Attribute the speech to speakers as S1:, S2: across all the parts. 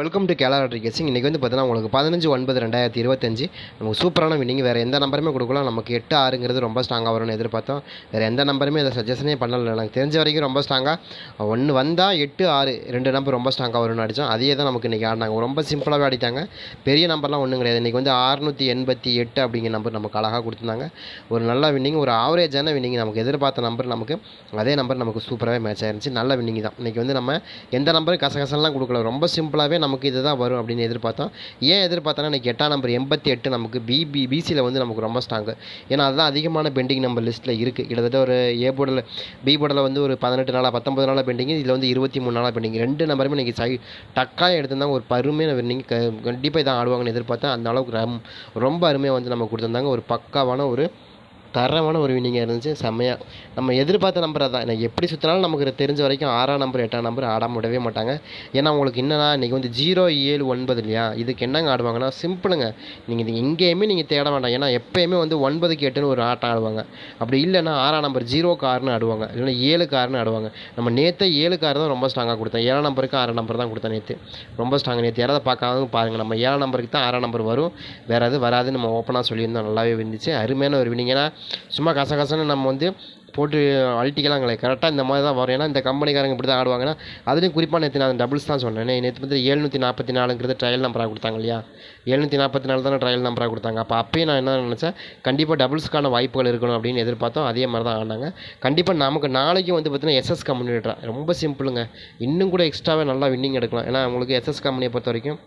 S1: Welcome to கேலா கேசிங் இன்றைக்கி வந்து பார்த்தீங்கன்னா உங்களுக்கு பதினஞ்சு ஒன்பது ரெண்டாயிரத்தி இருபத்தஞ்சு. நமக்கு சூப்பரான வின்னிங் வேறு எந்த நம்பருமே கொடுக்கலாம். நமக்கு எட்டு ஆறுங்கிறது ரொம்ப ஸ்ட்ராங்காக வரும்னு எதிர்பார்த்தோம். வேறு எந்த நம்பருமே அதை சஜஷனே பண்ணல. எனக்கு தெரிஞ்ச வரைக்கும் ரொம்ப ஸ்ட்ராங்காக ஒன்று வந்தால் எட்டு ஆறு ரெண்டு நம்பர் ரொம்ப ஸ்ட்ராங்காக வரும்னு அடித்தோம் அதே தான் நமக்கு இன்றைக்கி ஆடினாங்க. ரொம்ப சிம்பிளாகவே அடித்தாங்க பெரிய நம்பர்லாம் ஒன்றும் கிடையாது. இன்றைக்கி வந்து அறுநூற்றி எண்பத்தி எட்டு அப்படிங்கிற நம்பர் நமக்கு அழகாக கொடுத்துருந்தாங்க. ஒரு நல்ல வின்னிங் ஒரு ஆவரேஜான வின்னிங் நமக்கு எதிர்பார்த்த நம்பர் நமக்கு அதே நம்பர் நமக்கு சூப்பராகவே மேட்ச் ஆயிருந்துச்சு. நல்ல வின்னிங் தான். இன்றைக்கி வந்து நம்ம எந்த நம்பரும் கசகசலாம் கொடுக்கல. ரொம்ப சிம்பிளாகவே நமக்கு இதுதான் வரும் அப்படின்னு எதிர்பார்த்தோம். ஏன் எதிர்பார்த்தோன்னா இன்றைக்கி எட்டாம் நம்பர் எண்பத்தி எட்டு நமக்கு பிபி பிசியில் வந்து நமக்கு ரொம்ப ஸ்ட்ராங்கு ஏன்னா அதுதான் அதிகமான பெண்டிங் நம்பர் லிஸ்ட்டில் இருக்குது கிட்டத்தட்ட ஒரு ஏ போர்டில் பி போர்டில் வந்து ஒரு பதினெட்டு நாளாக பத்தொம்பது நாளாக பெண்டிங் இதில் வந்து இருபத்தி மூணு நாளாக பெண்டிங் ரெண்டு நம்பருமே இன்றைக்கி சை டக்காக எடுத்திருந்தாங்க ஒரு பருமையான நீங்கள் கண்டிப்பாக இதான் ஆடுவாங்கன்னு எதிர்பார்த்தேன். அந்த அளவுக்கு ரொம்ப அருமையாக வந்து நம்ம கொடுத்துருந்தாங்க. ஒரு பக்காவான ஒரு தரமான ஒரு வினிங்காக இருந்துச்சு. செம்மையாக நம்ம எதிர்பார்த்த நம்பர் தான் எனக்கு எப்படி சுற்றினாலும் நமக்கு தெரிஞ்ச வரைக்கும் ஆறாம் நம்பர் எட்டாம் நம்பர் ஆடாமல் விடவே மாட்டாங்க. ஏன்னா உங்களுக்கு என்னன்னா இன்றைக்கி வந்து ஜீரோ ஏழு ஒன்பது இல்லையா? இதுக்கு என்னங்க ஆடுவாங்கன்னா சிம்பிளுங்க நீங்கள் இது எங்கேயுமே நீங்கள் தேட வேண்டாம். ஏன்னா எப்போயுமே வந்து ஒன்பதுக்கு எட்டுன்னு ஒரு ஆட்டம் ஆடுவாங்க. அப்படி இல்லைன்னா ஆறாம் நம்பர் ஜீரோ கார்னு ஆடுவாங்க. இல்லைன்னா ஏழு கார்னு ஆடுவாங்க. நம்ம நேற்று ஏழு கார் தான் ரொம்ப ஸ்ட்ராங்காக கொடுத்தேன். ஏழாம் நம்பருக்கு ஆறாம் நம்பர் தான் கொடுத்தேன் நேற்று ரொம்ப ஸ்ட்ராங் நேற்று யாராவது பார்க்காதவங்க பாருங்கள் நம்ம ஏழாம் நம்பருக்கு தான் ஆறாம் நம்பர் வரும். வேறு எதுவும் வராது நம்ம ஓப்பனாக சொல்லியிருந்தோம். நல்லாவே இருந்துச்சு அருமையான ஒரு வினிங் ஏன்னா சும்மா கசகசன்னு நம்ம வந்து போட்டு அழட்டிக்கலாம் கிடையாது கரெக்டாக இந்த மாதிரி தான் வரும். ஏன்னா இந்த கம்பெனிக்காரங்க இப்படி தான் ஆடுவாங்கன்னா அதுலேயும் குறிப்பாக நேற்று நான் டபுள்ஸ் தான் சொன்னேன். நேற்று வந்து எழுநூற்றி நாற்பத்தி நாலுங்கிறது ட்ரையல் நம்பராக கொடுத்தாங்க இல்லையா? எழுநூற்றி நாற்பத்தி நாலு தானே ட்ரையல் நம்பராக கொடுத்தாங்க. அப்போ அப்பயும் நான் என்ன நினச்சேன்? கண்டிப்பாக டபுள்ஸ்க்கான வாய்ப்புகள் இருக்கணும் அப்படின்னு எதிர்பார்த்தோம். அதே மாதிரி தான் ஆடினாங்க. கண்டிப்பாக நமக்கு நாளைக்கும் வந்து பார்த்தீங்கன்னா எஸ்எஸ் கம்பெனி ரொம்ப சிம்பிளுங்க இன்னும் கூட எக்ஸ்ட்ராவே நல்லா வின்னிங் எடுக்கலாம். ஏன்னா உங்களுக்கு எஸ்எஸ் கம்பெனியை பொறுத்த வரைக்கும்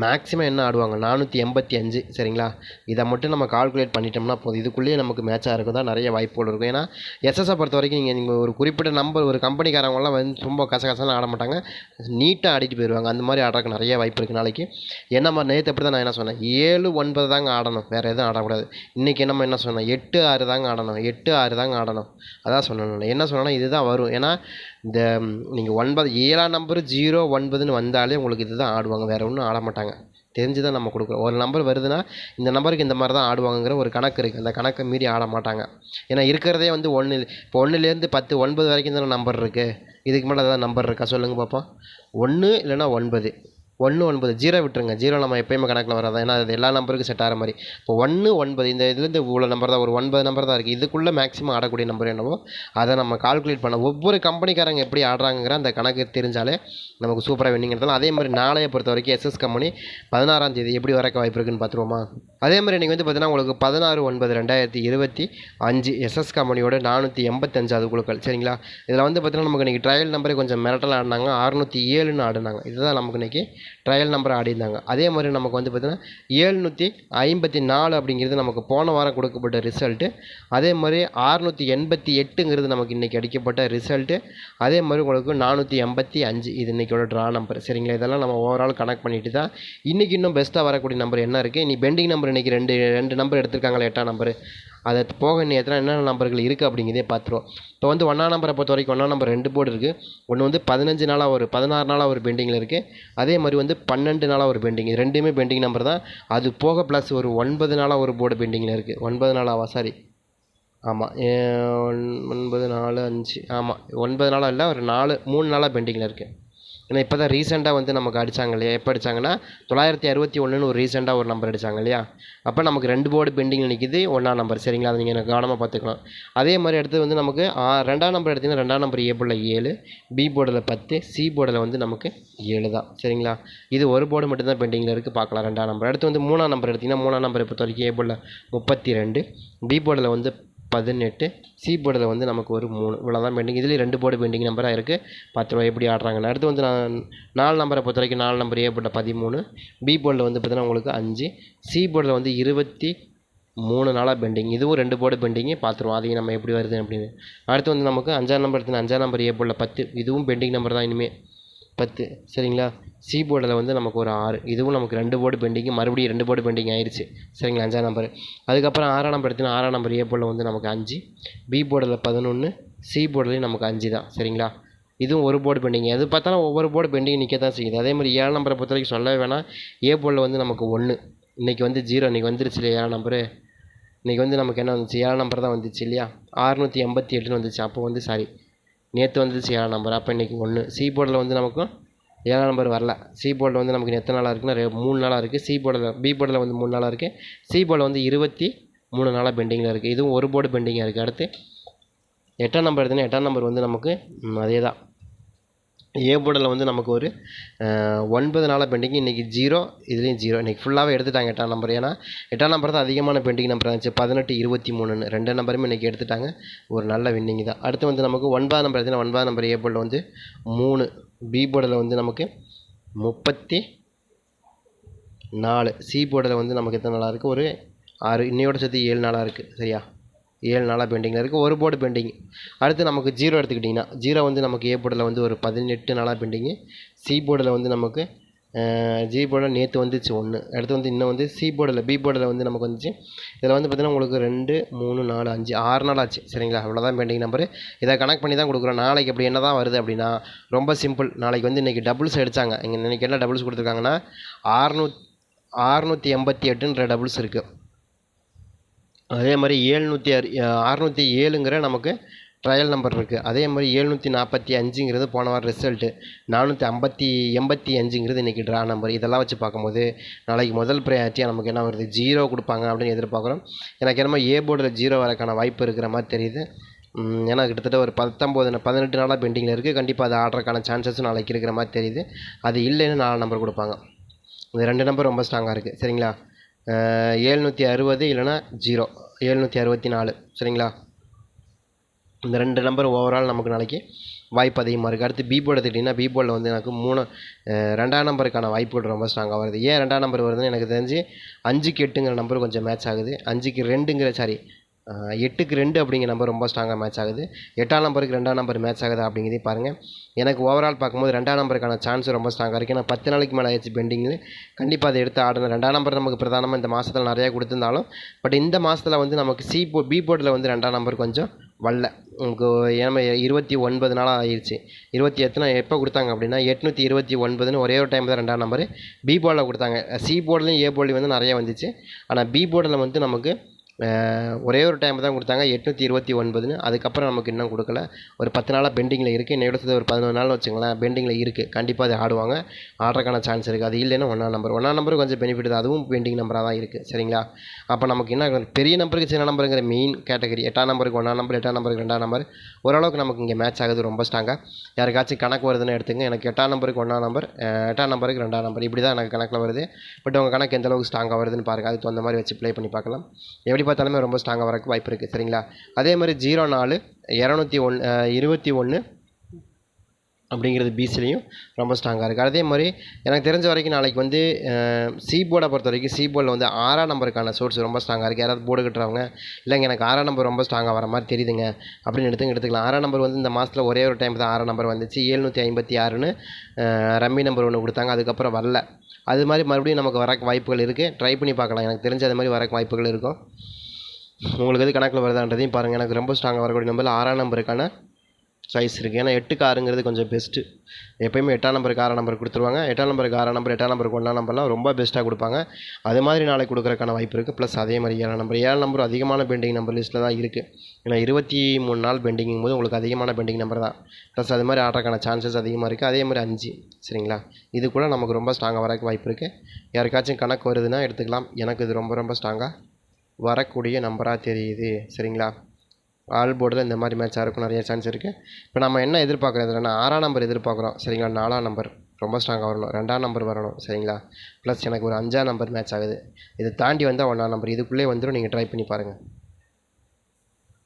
S1: மேக்ஸிமம் என்ன ஆடுவாங்க? நானூற்றி எண்பத்தி அஞ்சு சரிங்களா? இதை மட்டும் நம்ம கால்குலேட் பண்ணிட்டோம்னா போதும். இதுக்குள்ளேயே நமக்கு மேட்சாக இருக்கும் தான் நிறைய வாய்ப்புகள் இருக்கும். ஏன்னா எஸ்எஸ்ஸை பொறுத்த வரைக்கும் நீங்கள் நீங்கள் ஒரு குறிப்பிட்ட நம்பர் ஒரு கம்பெனிக்காரவங்களாம் வந்து ரொம்ப கசகசலாம் ஆட மாட்டாங்க. நீட்டாக ஆடிட்டு போயிடுவாங்க அந்த மாதிரி ஆடுறதுக்கு நிறைய வாய்ப்பு இருக்குது நாளைக்கு. என்ன மாதிரி நேற்று எப்படி தான் நான் என்ன சொன்னேன்? ஏழு ஒன்பது தாங்க ஆடணும். வேறு எதுவும் ஆடக்கூடாது. இன்றைக்கி என்னம்மா என்ன சொன்னேன்? எட்டு ஆறு தாங்க ஆடணும். எட்டு ஆறு தாங்க ஆடணும். அதான் சொன்னேன் என்ன சொன்னேன்னா இதுதான் வரும். ஏன்னா இந்த நீங்கள் ஒன்பது ஏழாம் நம்பர் ஜீரோ ஒன்பதுன்னு வந்தாலே உங்களுக்கு இது தான் ஆடுவாங்க. வேறு ஒன்றும் ஆட மாட்டாங்க. தெரிஞ்சு தான் நம்ம கொடுக்குறோம். ஒரு நம்பர் வருதுன்னா இந்த நம்பருக்கு இந்த மாதிரி தான் ஆடுவாங்கங்கிற ஒரு கணக்கு இருக்குது அந்த கணக்கை மீறி ஆட மாட்டாங்க. ஏன்னா இருக்கிறதே வந்து ஒன்று இப்போ ஒன்றுலேருந்து பத்து ஒன்பது வரைக்கும் தானே நம்பர் இருக்குது இதுக்கு மேலே ஏதாவது நம்பர் இருக்கா? சொல்லுங்கள் பார்ப்போம் ஒன்று இல்லைன்னா ஒன்பது. ஒன்று ஒன்பது ஜீரோ விட்டுருங்க. ஜீரோ நம்ம எப்பயுமே கணக்கில் வராது. ஏன்னா அது எல்லா நம்பருக்கும் செட் ஆகிற மாதிரி. இப்போ ஒன்று ஒன்பது இந்த இதுலேருந்து இவ்வளோ நம்பர் தான் ஒரு ஒன்பது நம்பர் தான் இருக்குது இதுக்குள்ளே மேக்ஸிமம் ஆடக்கூடிய நம்பர் என்னவோ அதை நம்ம கால்குலேட் பண்ண ஒவ்வொரு கம்பெனிக்காரங்க எப்படி ஆடுறாங்கிற அந்த கணக்கு தெரிஞ்சாலே நமக்கு சூப்பராக வின்னிங் எடுத்தாலும் அதே மாதிரி நாளைய பொறுத்த வரைக்கும் எஸ்எஸ் கம்பெனி பதினாறாம் தேதி எப்படி வரக்க வாய்ப்பு இருக்குன்னு பார்த்துருவோமா? அதே மாதிரி இன்றைக்கி வந்து பார்த்தீங்கன்னா உங்களுக்கு பதினாறு ஒன்பது ரெண்டாயிரத்தி இருபத்தி அஞ்சு எஸ்எஸ் கம்பெனியோட நானூற்றி எண்பத்தஞ்சாவது குழுக்கள் சரிங்களா? இதில் வந்து பார்த்தீங்கன்னா நமக்கு இன்றைக்கி ட்ரையல் நம்பரே கொஞ்சம் மிரட்டல் ஆடினாங்க. அறுநூற்றி ஏழுன்னு ஆடினாங்க. இதுதான் நமக்கு இன்றைக்கி ட்ரையல் நம்பர் ஆடிருந்தாங்க அதே மாதிரி நமக்கு வந்து பார்த்திங்கன்னா ஏழ்நூற்றி ஐம்பத்தி நாலு அப்படிங்கிறது நமக்கு போன வாரம் கொடுக்கப்பட்ட ரிசல்ட்டு அதே மாதிரி ஆறுநூற்றி எண்பத்தி எட்டுங்கிறது நமக்கு இன்றைக்கி அடிக்கப்பட்ட ரிசல்ட்டு அதே மாதிரி உங்களுக்கு நானூற்றி எண்பத்தி அஞ்சு இது இன்றைக்கோட ட்ரா நம்பர் சரிங்களா? இதெல்லாம் நம்ம ஓவரால் கனெக்ட் பண்ணிட்டு தான் இன்றைக்கி இன்னும் பெஸ்ட்டாக வரக்கூடிய நம்பர் என்ன இருக்குது இனி பெண்டிங் நம்பர் இன்றைக்கி ரெண்டு ரெண்டு நம்பர் எடுத்திருக்காங்களே? எட்டாம் நம்பர் அதை போக இன்னும் எத்தனை என்னென்ன நம்பர்கள் இருக்குது அப்படிங்கிறதே பார்த்துருவோம். இப்போ வந்து ஒன்றாம் நம்பரை பொறுத்த வரைக்கும் ஒன்றாம் நம்பர் ரெண்டு போர்டு இருக்குது ஒன்று வந்து பதினஞ்சு நாளாக ஒரு பதினாறு நாளாக ஒரு பெண்டிங்கில் இருக்குது அதே மாதிரி வந்து பன்னெண்டு நாளாக ஒரு பெண்டிங் ரெண்டுமே பெண்டிங் நம்பர் தான். அது போக ப்ளஸ் ஒரு ஒன்பது நாளாக ஒரு போர்டு பெண்டிங்கில் இருக்குது ஒன்பது நாளாவா? சாரி ஆமாம் ஒன்பது நாலு அஞ்சு. ஆமாம் ஒன்பது நாளாக இல்லை ஒரு நாலு மூணு நாளாக பெண்டிங்கில் இருக்குது ஏன்னா இப்போ தான் ரீசெண்டாக வந்து நமக்கு அடித்தாங்க இல்லையா? எப்போ அடித்தாங்கன்னா தொள்ளாயிரத்தி அறுபத்தி ஒன்றுன்னு ஒரு ரீசெண்டாக ஒரு நம்பர் அடித்தாங்க இல்லையா? அப்போ நமக்கு ரெண்டு போர்டு பெண்டிங்கில் நிற்கிது ஒன்றாம் நம்பர் சரிங்களா? அதை நீங்கள் எனக்கு கவனமாக பார்த்துக்கலாம். அதே மாதிரி அடுத்து வந்து நமக்கு ரெண்டாம் நம்பர் எடுத்திங்கன்னா ரெண்டாம் நம்பர் ஏ போர்டில் ஏழு பி போர்டில் பத்து சி போர்டில் வந்து நமக்கு ஏழு தான். சரிங்களா? இது ஒரு போர்டு மட்டும்தான் பெண்டிங்கில் இருக்குது பார்க்கலாம் ரெண்டாம் நம்பர் அடுத்து வந்து மூணாம் நம்பர் எடுத்திங்கன்னா மூணாம் நம்பரை பொறுத்த வரைக்கும் ஏ போர்டில் முப்பத்தி ரெண்டு பி போர்டில் வந்து பதினெட்டு. சி போர்டில் வந்து நமக்கு ஒரு மூணு. இவ்வளோ தான் பெண்டிங் இதுலேயும் ரெண்டு போர்டு பெண்டிங் நம்பராக இருக்குது பத்து ரூபா எப்படி ஆடுறாங்கன்னு. அடுத்து வந்து நான் நாலு நம்பரை பொறுத்த வரைக்கும் நாலு நம்பர் ஏ போர்டில் பதிமூணு. பி போர்டில் வந்து பார்த்தீங்கன்னா உங்களுக்கு அஞ்சு. சி போர்டில் வந்து இருபத்தி மூணு நாளாக பெண்டிங் இதுவும் ரெண்டு போர்டு பெண்டிங்கு பார்த்துருவோம். அதையும் நம்ம எப்படி வருது அப்படின்னு. அடுத்து வந்து நமக்கு அஞ்சாம் நம்பர் எடுத்து அஞ்சாம் நம்பர் ஏ போர்டில் பத்து. இதுவும் பெண்டிங் நம்பர் தான் இனிமேல் பத்து சரிங்களா? சி போர்டில் வந்து நமக்கு ஒரு ஆறு. இதுவும் நமக்கு ரெண்டு போர்டு பெண்டிங்கு மறுபடியும் ரெண்டு போர்டு பெண்டிங் ஆயிடுச்சு சரிங்களா? அஞ்சாம் நம்பர் அதுக்கப்புறம் ஆறாம் நம்பர் எடுத்தீங்கன்னா ஆறாம் நம்பர் ஏ போர்டில் வந்து நமக்கு அஞ்சு. பி போர்டில் பதினொன்று சி போர்டுலேயும் நமக்கு அஞ்சு தான். சரிங்களா? இதுவும் ஒரு போர்டு பெண்டிங் அது பார்த்தாலும் ஒவ்வொரு போர்டு பெண்டிங் நிற்க தான் செய்யுது. அதே மாதிரி ஏழு நம்பரை பொறுத்த வரைக்கும் சொல்லவே வேணாம். ஏ போர்டில் வந்து நமக்கு ஒன்று இன்றைக்கி வந்து ஜீரோ இன்றைக்கி வந்துருச்சு இல்லையா ஏழாம் நம்பரு இன்றைக்கி வந்து நமக்கு என்ன வந்துச்சு? ஏழாம் நம்பர் தான் வந்துச்சு இல்லையா? ஆறுநூற்றி எண்பத்தி எட்டுன்னு வந்துச்சு. அப்போ வந்து சாரி நேற்று வந்துச்சு ஏழாம் நம்பர். அப்போ இன்றைக்கி ஒன்று சி போர்டில் வந்து நமக்கும் ஏழாம் நம்பர் வரல. சி போர்டில் வந்து நமக்கு எத்தனை நாளாக இருக்குன்னா ரெ- மூணு நாளாக இருக்குது சி போர்டில் பி போர்டில் வந்து மூணு நாளாக இருக்குது சி போர்டில் வந்து இருபத்தி மூணு நாளாக பெண்டிங்கில் இருக்குது இதுவும் ஒரு போர்டு பெண்டிங்காக இருக்குது அடுத்து எட்டாம் நம்பர் எடுத்தீங்கன்னா எட்டாம் நம்பர் வந்து நமக்கு அதே தான் ஏ வந்து நமக்கு ஒரு ஒன்பது நாளாக பெண்டிங் இன்றைக்கி ஜீரோ இதுலேயும் ஜீரோ. இன்றைக்கி ஃபுல்லாகவே எடுத்துட்டாங்க எட்டாம் நம்பர் ஏன்னா எட்டாம் நம்பர் தான் அதிகமான பெண்டிங் நம்பர் இருந்துச்சு. பதினெட்டு இருபத்தி மூணுன்னு ரெண்டு நம்பருமே இன்றைக்கி எடுத்துட்டாங்க. ஒரு நல்ல வின்னிங் தான். அடுத்து வந்து நமக்கு ஒன்பதாம் நம்பர் எடுத்துன்னா ஒன்பதாம் நம்பர் ஏ போர்டில் வந்து மூணு பி போர்டில் வந்து நமக்கு முப்பத்தி நாலு. சி போர்டில் வந்து நமக்கு எத்தனை நாளாக இருக்குது ஒரு ஆறு. இன்னையோட சேர்த்து ஏழு நாளாக இருக்குது சரியா? ஏழு நாளாக பெண்டிங்கில் இருக்குது ஒரு போர்டு பெண்டிங். அடுத்து நமக்கு ஜீரோ எடுத்துக்கிட்டிங்கன்னா ஜீரோ வந்து நமக்கு ஏ போர்டில் வந்து ஒரு பதினெட்டு நாளாக பெண்டிங்கு. சி போர்டில் வந்து நமக்கு ஜி போர்டில் நேற்று வந்துச்சு ஒன்று அடுத்து வந்து இன்னும் வந்து சி போர்டில் பி போர்டில் வந்து நமக்கு வந்துச்சு. இதில் வந்து பார்த்திங்கன்னா உங்களுக்கு ரெண்டு மூணு நாலு அஞ்சு ஆறு நாள் ஆச்சு. சரிங்களா? அவ்வளோதான் பெண்டிங் நம்பரு. இதை கனெக்ட் பண்ணி தான் கொடுக்குறோம். நாளைக்கு அப்படி என்ன தான் வருது அப்படின்னா ரொம்ப சிம்பிள். நாளைக்கு வந்து இன்றைக்கி டபுள்ஸ் அடித்தாங்க இங்கே இன்றைக்கி என்ன டபுள்ஸ் கொடுத்துருக்காங்கன்னா ஆறுநூத் ஆறுநூற்றி எண்பத்தி எட்டுன்ற டபுள்ஸ் இருக்குது அதே மாதிரி ஏழ்நூற்றி அறு அறுநூற்றி ஏழுங்கிற நமக்கு ட்ரையல் நம்பர் இருக்குது அதே மாதிரி ஏழ்நூற்றி நாற்பத்தி அஞ்சுங்கிறது போன வாரம் ரிசல்ட்டு நானூற்றி ஐம்பத்தி எண்பத்தி அஞ்சுங்கிறது இன்றைக்கி ட்ரா நம்பர் இதெல்லாம் வச்சு பார்க்கும்போது நாளைக்கு முதல் ப்ரையாரிட்டியாக நமக்கு என்ன வருது? ஜீரோ கொடுப்பாங்க அப்படின்னு எதிர்பார்க்குறோம். எனக்கு என்னமோ ஏ போர்டில் ஜீரோ வரக்கான வாய்ப்பு இருக்கிற மாதிரி தெரியுது. ஏன்னா கிட்டத்தட்ட ஒரு பத்தொம்போது பதினெட்டு நாளாக பெண்டிங்கில் இருக்குது கண்டிப்பாக அது ஆர்டருக்கான சான்சஸும் நாளைக்கு இருக்கிற மாதிரி தெரியுது. அது இல்லைன்னு நாலு நம்பர் கொடுப்பாங்க. இந்த ரெண்டு நம்பர் ரொம்ப ஸ்ட்ராங்காக இருக்குது சரிங்களா? ஏழ்நூற்றி அறுபது இல்லைன்னா ஜீரோ. ஏழ்நூற்றி அறுபத்தி நாலு. சரிங்களா? இந்த ரெண்டு நம்பர் ஓவரால் நமக்கு நாளைக்கு வாய்ப்பு அதிகமாக இருக்குது அடுத்து பி போர்டு எடுத்துக்கிட்டிங்கன்னா பி போர்டில் வந்து எனக்கு மூணு ரெண்டாம் நம்பருக்கான வாய்ப்புகள் ரொம்ப ஸ்ட்ராங்காக வருது. ஏன் ரெண்டாம் நம்பர் வருதுன்னு எனக்கு தெரிஞ்சு அஞ்சுக்கு எட்டுங்கிற நம்பர் கொஞ்சம் மேட்ச் ஆகுது. அஞ்சுக்கு ரெண்டுங்கிற சாரி எட்டுக்கு ரெண்டு அப்படிங்கிற நம்பர் ரொம்ப ஸ்ட்ராங்காக மேட்ச் ஆகுது. எட்டாம் நம்பருக்கு ரெண்டாம் நம்பர் மேட்ச் ஆகுதா அப்படிங்கிறதையும் பாருங்கள் எனக்கு ஓவரால் பார்க்கும்போது ரெண்டாம் நம்பருக்கான சான்ஸ் ரொம்ப ஸ்ட்ராங்காக இருக்குது ஏன்னா பத்து நாளைக்கு மேலே ஆயிடுச்சு பெண்டிங்கில் கண்டிப்பாக அதை எடுத்து ஆடணும். ரெண்டாம் நம்பர் நமக்கு பிரதானமாக இந்த மாதத்தில் நிறையா கொடுத்துருந்தாலும் பட் இந்த மாதத்தில் வந்து நமக்கு சி போ பி போர்டில் வந்து ரெண்டாம் நம்பர் கொஞ்சம் வரல. உங்களுக்கு ஏன்னா இருபத்தி ஒன்பது நாளாக ஆயிடுச்சு. இருபத்தி எத்தனை எப்போ கொடுத்தாங்க அப்படின்னா எட்நூற்றி இருபத்தி ஒன்பதுன்னு ஒரே ஒரு டைம் தான் ரெண்டாம் நம்பர் பி போர்டில் கொடுத்தாங்க. சி போர்ட்லேயும் ஏ போர்ட்லையும் வந்து நிறையா வந்துச்சு. ஆனால் பி போர்டில் வந்து நமக்கு ஒரே ஒரு டைம் தான் கொடுத்தாங்க. எட்நூற்றி இருபத்தி ஒன்பதுன்னு. அதுக்கப்புறம் நமக்கு இன்னும் கொடுக்கல. ஒரு பத்து நாளாக பெண்டிங்கில் இருக்குது என்னை எடுத்தது ஒரு பதினொரு நாள் வச்சுங்களேன் பெண்டிங்கில் இருக்குது கண்டிப்பாக அது ஆடுவாங்க. ஆடுறதுக்கான சான்ஸ் இருக்குது அது இல்லைன்னா ஒன்றாம் நம்பர் ஒன்றாம் நம்பர் கொஞ்சம் பெனிஃபிட் தான். அதுவும் பெண்டிங் நம்பராக தான் இருக்குது சரிங்களா? அப்போ நமக்கு என்ன பெரிய நம்பருக்கு சின்ன நம்பருங்கிற மெயின் கேட்டகரி எட்டாம் நம்பருக்கு ஒன்றாம் நம்பர் எட்டாம் நம்பருக்கு ரெண்டாம் நம்பர் ஓரளவுக்கு நமக்கு இங்கே மேட்ச் ஆகுது. ரொம்ப ஸ்ட்ராங்காக யாருக்காச்சும் கணக்கு வருதுன்னு எடுத்துங்க. எனக்கு எட்டாம் நம்பருக்கு ஒன்றாம் நம்பர் எட்டாம் நம்பருக்கு ரெண்டாம் நம்பர் இப்படி தான் எனக்கு கணக்கில் வருது. பட் உங்கள் கணக்கு எந்தளவுக்கு ஸ்ட்ராங்காக வருதுன்னு பாருங்கள் அதுக்கு தகுந்த மாதிரி வச்சு ப்ளே பண்ணி பார்க்கலாம். எப்படி பார்த்தாலுமே ரொம்ப ஸ்ட்ராங்காக வரக்கு வாய்ப்பு இருக்குது சரிங்களா? அதே மாதிரி ஜீரோ நாலு இரநூத்தி ஒன் இருபத்தி ஒன்று அப்படிங்கிறது பிசிலையும் ரொம்ப ஸ்ட்ராங்காக இருக்குது அதே மாதிரி எனக்கு தெரிஞ்ச வரைக்கும் நாளைக்கு வந்து சி போர்டை பொறுத்த வரைக்கும் சி போர்டில் வந்து ஆறாம் நம்பருக்கான சோர்ஸ் ரொம்ப ஸ்ட்ராங்காக இருக்குது யாராவது போர்டு கட்டுறவங்க இல்லைங்க எனக்கு ஆறாம் நம்பர் ரொம்ப ஸ்ட்ராங்காக வர மாதிரி தெரியுதுங்க. அப்படின்னு எடுத்துங்க எடுத்துக்கலாம். ஆறாம் நம்பர் வந்து இந்த மாதத்தில் ஒரே ஒரு டைம் தான் ஆறாம் நம்பர் வந்துச்சு. ஏழ்நூற்றி ஐம்பத்தி ஆறுன்னு ரம்மி நம்பர் ஒன்று கொடுத்தாங்க. அதுக்கப்புறம் வரல. அது மாதிரி மறுபடியும் நமக்கு வரக்கு வாய்ப்புகள் இருக்குது ட்ரை பண்ணி பார்க்கலாம். எனக்கு தெரிஞ்ச அது மாதிரி வரக்கு வாய்ப்புகள் இருக்கும். உங்களுக்கு எது கணக்கில் வருதான்றதையும் பாருங்கள் எனக்கு ரொம்ப ஸ்ட்ராங்காக வரக்கூடிய நம்பரில் ஆறாம் நம்பருக்கான சாய்ஸ் இருக்குது ஏன்னா எட்டுக்கு ஆறுங்கிறது கொஞ்சம் பெஸ்ட்டு எப்பயுமே எட்டாம் நம்பருக்கு ஆறாம் நம்பர் கொடுத்துருவாங்க. எட்டாம் நம்பருக்கு ஆறாம் நம்பர் எட்டாம் நம்பருக்கு ஒன்றாம் நம்பர்லாம் ரொம்ப பெஸ்ட்டாக கொடுப்பாங்க. அது மாதிரி நாளைக்கு கொடுக்குறக்கான வாய்ப்பு இருக்குது ப்ளஸ் அதே மாதிரி ஏழாம் நம்பர் ஏழாம் நம்பர் அதிகமான பெண்டிங் நம்பர் லிஸ்ட்டில் தான் இருக்குது ஏன்னா இருபத்தி மூணு நாள் பெண்டிங்கும் போது உங்களுக்கு அதிகமான பெண்டிங் நம்பர் தான். ப்ளஸ் அது மாதிரி ஆடுறக்கான சான்சஸ் அதிகமாக இருக்குது அதே மாதிரி அஞ்சு சரிங்களா? இது கூட நமக்கு ரொம்ப ஸ்ட்ராங்காக வரக்கு வாய்ப்பு இருக்குது யாருக்காச்சும் கணக்கு வருதுன்னா எடுத்துக்கலாம். எனக்கு இது ரொம்ப ரொம்ப ஸ்ட்ராங்காக வரக்கூடிய நம்பராக தெரியுது. சரிங்களா? ஆல் போர்டில் இந்த மாதிரி மேட்சாக இருக்கும் நிறைய சான்ஸ் இருக்குது இப்போ நம்ம என்ன எதிர்பார்க்குறது நான் ஆறாம் நம்பர் எதிர்பார்க்குறோம். சரிங்களா? நாலாம் நம்பர் ரொம்ப ஸ்ட்ராங்காக வரணும். ரெண்டாம் நம்பர் வரணும். சரிங்களா? ப்ளஸ் எனக்கு ஒரு அஞ்சாம் நம்பர் மேட்ச் ஆகுது. இதை தாண்டி வந்தால் ஒன்றாம் நம்பர் இதுக்குள்ளே வந்துடும் நீங்கள் ட்ரை பண்ணி பாருங்கள்